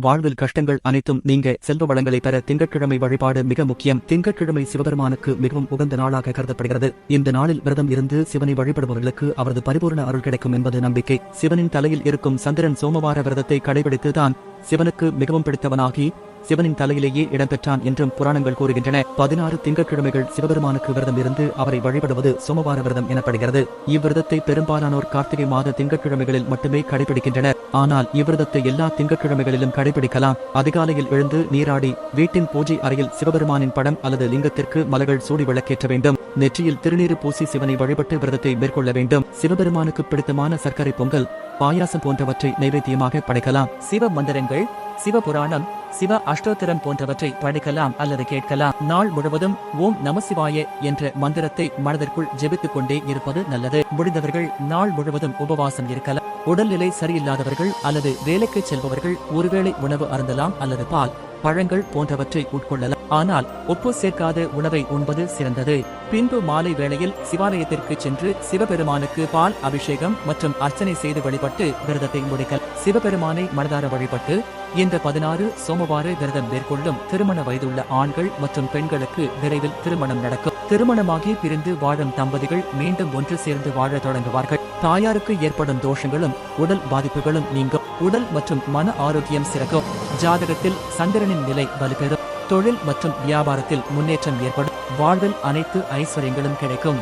வாழ்வில் கஷ்டங்கள் அனைத்தும் நீங்க செல்வ வளங்களை பெற திங்கட்கிழமை வழிபாடு மிக முக்கியம். திங்கட்கிழமை சிவபெருமானுக்கு மிகவும் உகந்த நாளாக கருதப்படுகிறது. இந்த நாளில் விரதம் இருந்து சிவனை வழிபடுபவர்களுக்கு அவரது பரிபூர்ண அருள் கிடைக்கும் என்பது நம்பிக்கை. சிவனின் தலையில் இருக்கும் சந்திரன் சோமவார விரதத்தை கடைபிடித்துதான் சிவனுக்கு மிகவும் பிடித்தவனாகி சிவனின் தலையிலேயே இடம்பெற்றான் என்றும் புராணங்கள் கூறுகின்றன. பதினாறு திங்கட்கிழமைகள் சிவபெருமானுக்கு விரதம் இருந்து அவரை வழிபடுவது சோமவார விரதம் எனப்படுகிறது. இவ்விரதத்தை பெரும்பாலானோர் கார்த்திகை மாத திங்கட்கிழமைகளில் மட்டுமே கடைபிடிக்கின்றனர். ஆனால் இவ்விரதத்தை எல்லா திங்கட்கிழமைகளிலும் கடைபிடிக்கலாம். அதிகாலையில் எழுந்து நீராடி வீட்டின் பூஜை அறையில் சிவபெருமானின் படம் அல்லது லிங்கத்திற்கு மலர்கள் சூடி விளக்கேற்ற வேண்டும். நெற்றியில் திருநீறு பூசி சிவனை வழிபட்டு விரதத்தை மேற்கொள்ள வேண்டும். சிவபெருமானுக்கு பிடித்தமான சர்க்கரை பொங்கல் பாயாசம் போன்றவற்றை நைவேத்தியமாக படைக்கலாம். சிவ மந்திரங்கள் சிவபுராணம் சிவ அஷ்டோத்திரம் போன்றவற்றை படிக்கலாம் அல்லது கேட்கலாம். நாள் முழுவதும் ஓம் நமசிவாய என்ற மந்திரத்தை மனதிற்குள் ஜெபித்துக் கொண்டே இருப்பது நல்லது. முடிந்தவர்கள் நாள் முழுவதும் உபவாசம் இருக்கலாம். உடல்நிலை சரியில்லாதவர்கள் அல்லது வேலைக்கு செல்பவர்கள் ஒருவேளை உணவு அருந்தலாம் அல்லது பால் பழங்கள் போன்றவற்றை உட்கொள்ளலாம். ஆனால் உப்பு சேர்க்காத உணவை உண்பது சிறந்தது. பின்பு மாலை வேளையில் சிவாலயத்திற்கு சென்று சிவபெருமானுக்கு பால் அபிஷேகம் மற்றும் அர்ச்சனை செய்து வழிபட்டு விரதத்தை முடிக்கல். சிவபெருமானை மனதார வழிபட்டு இந்த பதினாறு சோமவார விரதம் மேற்கொள்ளும் திருமண வயதுள்ள ஆண்கள் மற்றும் பெண்களுக்கு விரைவில் திருமணம் நடக்கும். திருமணமாகி பிரிந்து வாழும் தம்பதிகள் மீண்டும் ஒன்று சேர்ந்து வாழ தொடங்குவார்கள். தாயாருக்கு ஏற்படும் தோஷங்களும் உடல் பாதிப்புகளும் நீங்கும். உடல் மற்றும் மன ஆரோக்கியம் சிறக்கும். ஜாதகத்தில் சந்திரனின் நிலை வலுப்பெறும். தொழில் மற்றும் வியாபாரத்தில் முன்னேற்றம் ஏற்படும். வாழ்வில் அனைத்து ஐஸ்வர்யங்களும் கிடைக்கும்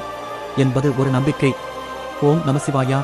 என்பது ஒரு நம்பிக்கை. ஓம் நமசிவாயா